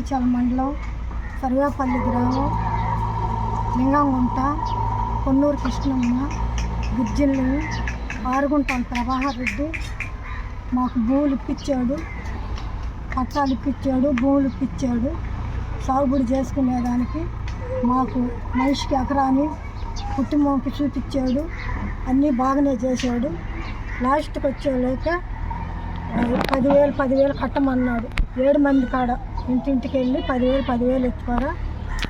అరుణాచల్ మండలం సర్వేపల్లి గ్రామం లింగంగుంట కొన్నూరు కృష్ణమ్మ గుజ్జిల్లు ఆరుగుంటాం ప్రభాకర్ రెడ్డి మాకు భూములు ఇప్పించాడు పట్టాలు ఇప్పించాడు భూములు ఇప్పించాడు సాగుబడి చేసుకునేదానికి మాకు మనిషికి ఎకరాని కుటుంబంకి చూపించాడు అన్నీ బాగానే చేశాడు. లాస్ట్కి వచ్చేలేక పదివేలు పదివేలు కట్టమన్నాడు. ఏడు మంది కాడ. ఇంటింటికి వెళ్ళి పదివేలు పదివేలు ఎత్తుకోరా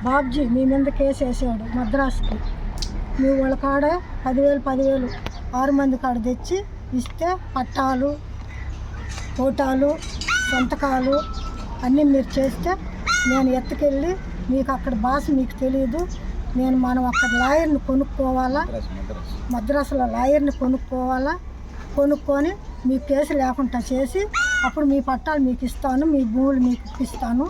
బాబ్జీ మీ మీద కేసు వేసాడు మద్రాసుకి. మీ వాళ్ళ కాడ పదివేలు పదివేలు ఆరు మంది కాడ తెచ్చి ఇస్తే పట్టాలు ఫోటాలు సంతకాలు అన్నీ మీరు చేస్తే నేను ఎత్తుకెళ్ళి మీకు అక్కడ భాష మీకు తెలియదు నేను మనం అక్కడ లాయర్ని కొనుక్కోవాలా? మద్రాసులో లాయర్ని కొనుక్కోవాలా? కొనుక్కొని మీ కేసు లేకుండా చేసి అప్పుడు మీ పట్టాలు మీకు ఇస్తాను మీ భూములు మీకు ఇప్పిస్తాను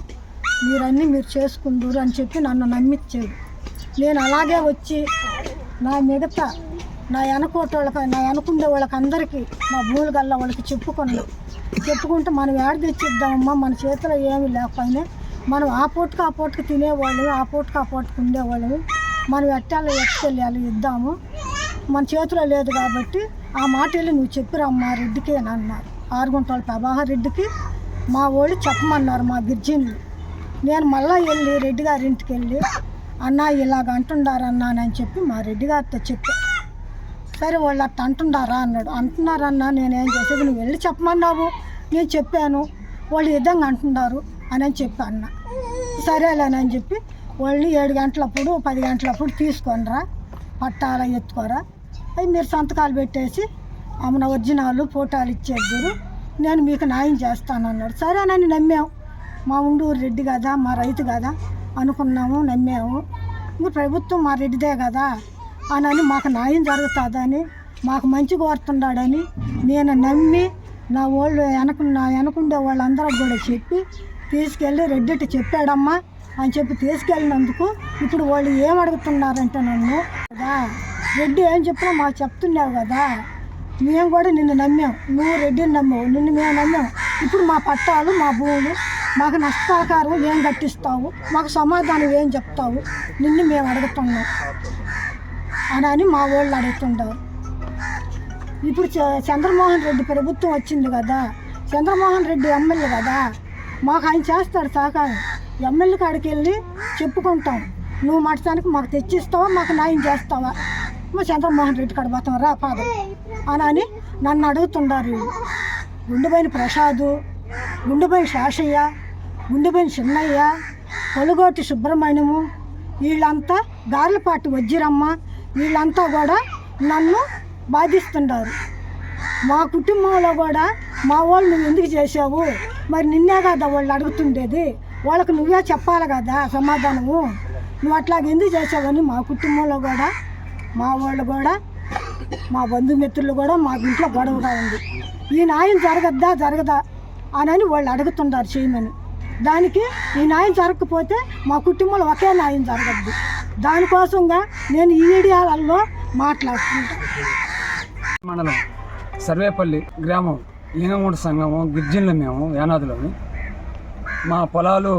మీరన్నీ మీరు చేసుకుందరు అని చెప్పి నన్ను నమ్మించాడు నేను అలాగే వచ్చి నా మిగతా నా వెనకోటి వాళ్ళకి నా వెనకుండే వాళ్ళకి అందరికీ మా భూములు గల్లా వాళ్ళకి చెప్పుకున్నాను చెప్పుకుంటే మనం ఏడ తెచ్చిద్దామమ్మా మన చేతిలో ఏమీ లేకపోయినా మనం ఆ పూటకు ఆ పూటకు తినేవాళ్ళం ఆ పూటకు ఆ పూటకు ఉండేవాళ్ళం మనం ఎట్టాలో ఎట్టుకెళ్ళాలి ఇద్దాము. మన చేతిలో లేదు కాబట్టి ఆ మాట వెళ్ళి నువ్వు చెప్పిరమ్మా రెడ్డికి అని అన్నారు. ఆరుగుంటాల ప్రభాకర్ రెడ్డికి మా వాళ్ళు చెప్పమన్నారు మా గిర్జిన్లు. నేను మళ్ళీ వెళ్ళి రెడ్డి గారి ఇంటికి వెళ్ళి అన్న ఇలాగ అంటుండారన్నానని చెప్పి మా రెడ్డి గారితో చెప్పి. సరే వాళ్ళు అట్ట అంటుండారా అన్నాడు. అంటున్నారన్నా నేనేం చేసేది? నువ్వు వెళ్ళి చెప్పమన్నావు. నేను చెప్పాను. వాళ్ళు విధంగా అంటున్నారు అని అని చెప్పి అన్న. సరేలేనని చెప్పి వాళ్ళని ఏడు గంటలప్పుడు పది గంటలప్పుడు తీసుకొనిరా పట్టాల ఎత్తుకోరా అవి మీరు సంతకాలు పెట్టేసి ఆమెను ఒరిజినాలు ఫోటోలు ఇచ్చేద్దరు నేను మీకు న్యాయం చేస్తాను అన్నాడు సరేనని నమ్మాము మా ఉండూరు రెడ్డి కదా మా రైతు కదా అనుకున్నాము నమ్మాము. ఇంకా ప్రభుత్వం మా రెడ్డిదే కదా అని అని మాకు న్యాయం జరుగుతుందని మాకు మంచి కోరుతున్నాడని నేను నమ్మి నా వాళ్ళు వెనక నా వెనకుండే వాళ్ళందరూ కూడా చెప్పి తీసుకెళ్ళి రెడ్డిటి చెప్పాడమ్మా అని చెప్పి తీసుకెళ్ళినందుకు ఇప్పుడు వాళ్ళు ఏం అడుగుతున్నారంటే నన్ను కదా రెడ్డి ఏం చెప్పినా మాకు చెప్తున్నావు కదా మేము కూడా నిన్ను నమ్మాం. నువ్వు రెడ్డిని నమ్మావు. నిన్ను మేము నమ్మాం. ఇప్పుడు మా పట్టాలు మా భూములు మాకు నష్టపరిహారం ఏం కట్టిస్తావు మాకు సమాధానం ఏం చెప్తావు? నిన్ను మేము అడుగుతున్నాం అని అని మా వాళ్ళు అడుగుతుంటారు. ఇప్పుడు చ- చంద్రమోహన్ రెడ్డి ప్రభుత్వం వచ్చింది కదా. చంద్రమోహన్ రెడ్డి ఎమ్మెల్యే కదా. మాకు ఆయన చేస్తాడు సహకారం. ఎమ్మెల్యే కాడికి వెళ్ళి చెప్పుకుంటాం. నువ్వు మటానికి మాకు తెచ్చిస్తావా మాకు న్యాయం చేస్తావా? మా చంద్రమోహన్ రెడ్డి కాడ పోతాం. రా పాదం. అని అని నన్ను అడుగుతుండారు. వీళ్ళు. ప్రసాదు గుండెపోయిన శాషయ్య గుండెపోయిన చిన్నయ్య పొలుగోటి సుబ్రహ్మణ్యము వీళ్ళంతా గార్లపాటి వజ్జిరమ్మ వీళ్ళంతా కూడా నన్ను బాధిస్తుంటారు మా కుటుంబంలో కూడా మా వాళ్ళు నువ్వు ఎందుకు చేసావు మరి నిన్నే కదా వాళ్ళు అడుగుతుండేది. వాళ్ళకి నువ్వే చెప్పాలి కదా సమాధానము. నువ్వు అట్లాగ ఎందుకు చేసావని మా కుటుంబంలో కూడా మా వాళ్ళు కూడా మా బంధుమిత్రులు కూడా మాకు ఇంట్లో గొడవగా ఉంది. ఈ న్యాయం జరగద్దా జరగదా అని వాళ్ళు అడుగుతున్నారు చేయమని దానికి ఈ న్యాయం జరగకపోతే మా కుటుంబంలో ఒకే న్యాయం జరగద్దు. దానికోసంగా నేను ఈ మీడియాలలో మాట్లాడుతుంటాను మండలం సర్వేపల్లి గ్రామం లింగమూడి సంఘము గిర్జిన్లు మేము యానాదులోని. మా పొలాలు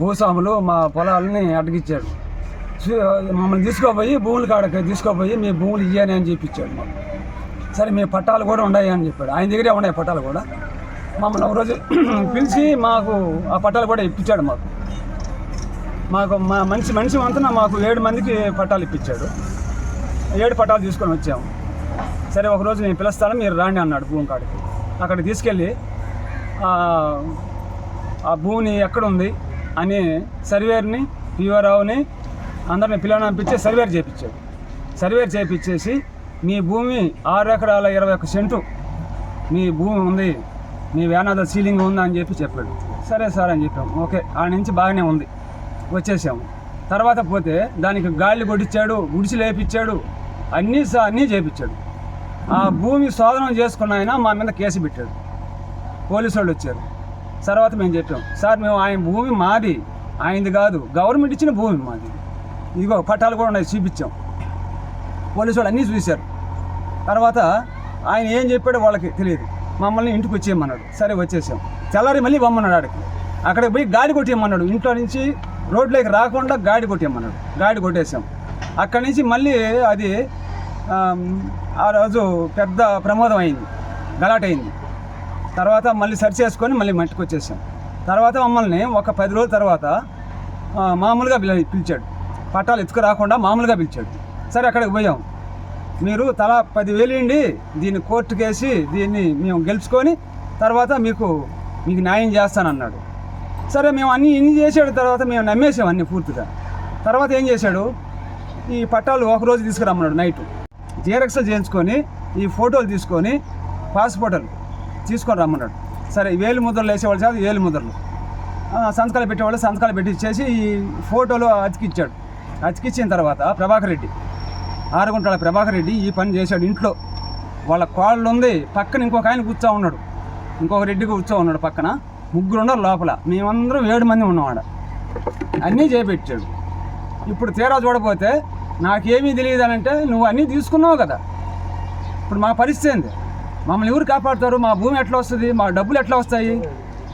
భూస్వాములు మా పొలాలని అడ్డగిచ్చాడు మమ్మల్ని తీసుకోపోయి భూములు కాడకి తీసుకోపోయి మీ భూములు ఇయ్యాని అని చెప్పించాడు మాకు. సరే మీ పట్టాలు కూడా ఉన్నాయి అని చెప్పాడు. ఆయన దగ్గరే ఉన్నాయి పట్టాలు కూడా. మమ్మల్ని ఒక రోజు పిలిచి మాకు ఆ పట్టాలు కూడా ఇప్పించాడు మాకు. మాకు మా మనిషి మనిషి వంతన మాకు ఏడు మందికి పట్టాలు ఇప్పించాడు. ఏడు పట్టాలు తీసుకొని వచ్చాము. సరే ఒకరోజు నేను పిలుస్తాను మీరు రాండి అన్నాడు భూమి కాడికి. అక్కడికి తీసుకెళ్ళి ఆ, భూమిని ఎక్కడ ఉంది అని సర్వేర్ని పీవరావుని అందరిని పిల్లనంపించి సర్వేర్ చేయించాడు. సర్వేర్ చేయించేసి మీ భూమి ఆరు ఎకరాల ఇరవై ఒక్క సెంటు మీ భూమి ఉంది మీ వేనాద సీలింగ్ ఉంది అని చెప్పి చెప్పాడు. సరే సార్ అని చెప్పాము ఓకే ఆ నుంచి బాగానే ఉంది. వచ్చేసాము. తర్వాత పోతే దానికి గాలి కొట్టించాడు గుడిసి లేపించాడు అన్నీ స- అన్నీ చేపించాడు ఆ భూమి శోధనం చేసుకున్న ఆయన మా మీద కేసు పెట్టాడు. పోలీసు వాళ్ళు వచ్చారు. తర్వాత మేము చెప్పాం సార్ మేము ఆయన భూమి మాది ఆయనది కాదు గవర్నమెంట్ ఇచ్చిన భూమి మాది. ఇదిగో పట్టాలు కూడా ఉన్నాయి చూపించాం. పోలీసు వాళ్ళు అన్నీ చూశారు తర్వాత ఆయన ఏం చెప్పాడో వాళ్ళకి తెలియదు. మమ్మల్ని ఇంటికి వచ్చేయమన్నాడు. సరే వచ్చేసాం. తెల్లారి మళ్ళీ బొమ్మన్నాడు ఆడికి. అక్కడికి పోయి గాడి కొట్టేయమన్నాడు. ఇంట్లో నుంచి రోడ్లోకి రాకుండా గాడి కొట్టేయమన్నాడు. గాడి కొట్టేసాం అక్కడి నుంచి మళ్ళీ అది ఆ రోజు పెద్ద ప్రమాదం అయింది. గలాట్ అయింది. తర్వాత మళ్ళీ సరి చేసుకొని మళ్ళీ మట్టికి వచ్చేసాం. తర్వాత మమ్మల్ని ఒక పది రోజుల తర్వాత మామూలుగా పిలి- పిలిచాడు. పట్టాలు ఎత్తుకు రాకుండా మామూలుగా పిలిచాడు. సరే అక్కడికి పోయాం. మీరు తలా పదివేలు ఇండి దీన్ని కోర్టుకేసి దీన్ని మేము గెలుచుకొని తర్వాత మీకు మీకు న్యాయం చేస్తానన్నాడు. సరే మేము అన్నీ ఇన్ని చేసాడు తర్వాత మేము నమ్మేసాం అన్నీ పూర్తిగా. తర్వాత ఏం చేశాడు? ఈ పట్టాలు ఒకరోజు తీసుకురమ్మన్నాడు నైట్. జియరక్స్లు చేయించుకొని ఈ ఫోటోలు తీసుకొని పాస్పోర్ట్లు తీసుకొని రమ్మన్నాడు. సరే వేలు ముద్రలు వేసేవాళ్ళు చాలు వేలు ముద్రలు. సంతకాలు పెట్టేవాళ్ళు సంతకాలు పెట్టి ఇచ్చేసి ఈ ఫోటోలు అతికిచ్చాడు. అతికిచ్చిన తర్వాత ప్రభాకర్ రెడ్డి ఆరుగుంటాల ప్రభాకర్ రెడ్డి ఈ పని చేశాడు ఇంట్లో. వాళ్ళ కోళ్ళు ఉంది పక్కన ఇంకొక ఆయన కూర్చో ఉన్నాడు. ఇంకొక రెడ్డి కూర్చో ఉన్నాడు పక్కన. ముగ్గురు ఉన్నారు లోపల. మేమందరం ఏడు మంది ఉన్నాం అన్నీ చేపెట్టాడు. ఇప్పుడు తీరా చూడపోతే నాకేమీ తెలియదు అని అంటే నువ్వు అన్నీ తీసుకున్నావు కదా. ఇప్పుడు మా పరిస్థితి ఏంది? మమ్మల్ని ఎవరు కాపాడుతారు? మా భూమి ఎట్లా వస్తుంది? మా డబ్బులు ఎట్లా వస్తాయి?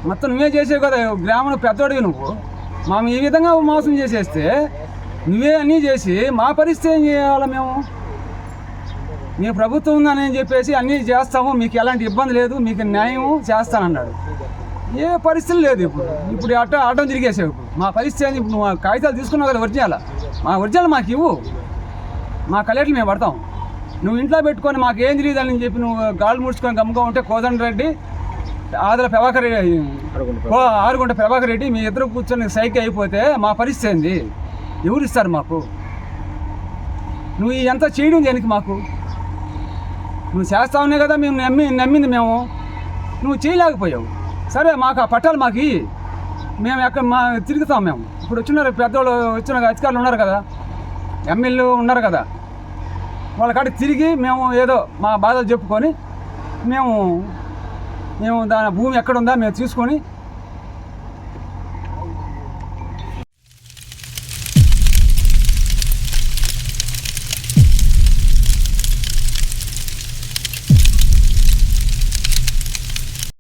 మొత్తం నువ్వే చేసావు కదా గ్రామంలో పెద్దోడివి నువ్వు. మేము ఈ విధంగా మోసం చేసేస్తే నువ్వే అన్నీ చేసి మా పరిస్థితి ఏం చేయాలి మేము? మీ ప్రభుత్వం ఉందని చెప్పేసి అన్నీ చేస్తాము మీకు ఎలాంటి ఇబ్బంది లేదు మీకు న్యాయం చేస్తానన్నాడు. ఏ పరిస్థితి లేదు ఇప్పుడు. ఇప్పుడు అట్ట ఆటం తిరిగేసావు ఇప్పుడు. మా పరిస్థితి ఏంది? ఇప్పుడు ఆ కాగితాలు తీసుకున్నావు కదా ఒరిజినల్. మా ఒరిజినల్ మాకు ఇవ్వు. మా కలెక్టర్లు మేము పడతాం. నువ్వు ఇంట్లో పెట్టుకొని మాకు ఏం తెలియదు అని చెప్పి నువ్వు గాలు ముడుచుకొని గమ్ముగా ఉంటే కోదండ రెడ్డి ఆదల ప్రభాకర్ ఆరుగుంట ప్రభాకర్ రెడ్డి మీ ఇద్దరు కూర్చొని సైకి అయిపోతే మా పరిస్థితి ఏంది? ఎవరిస్తారు మాకు? నువ్వు ఎంత చేయడం దేనికి మాకు? నువ్వు చేస్తావునే కదా మేము నమ్మి నమ్మింది మేము. నువ్వు చేయలేకపోయావు. సరే మాకు ఆ పట్టాలు మాకు మేము ఎక్కడ మా తిరుగుతాం మేము. ఇప్పుడు వచ్చినారు పెద్దవాళ్ళు వచ్చిన అధికారులు ఉన్నారు కదా. ఎమ్మెల్యేలు ఉన్నారు కదా. వాళ్ళ కాడ తిరిగి మేము ఏదో మా బాధలు చెప్పుకొని మేము మేము దాని భూమి ఎక్కడ ఉందా మేము తీసుకొని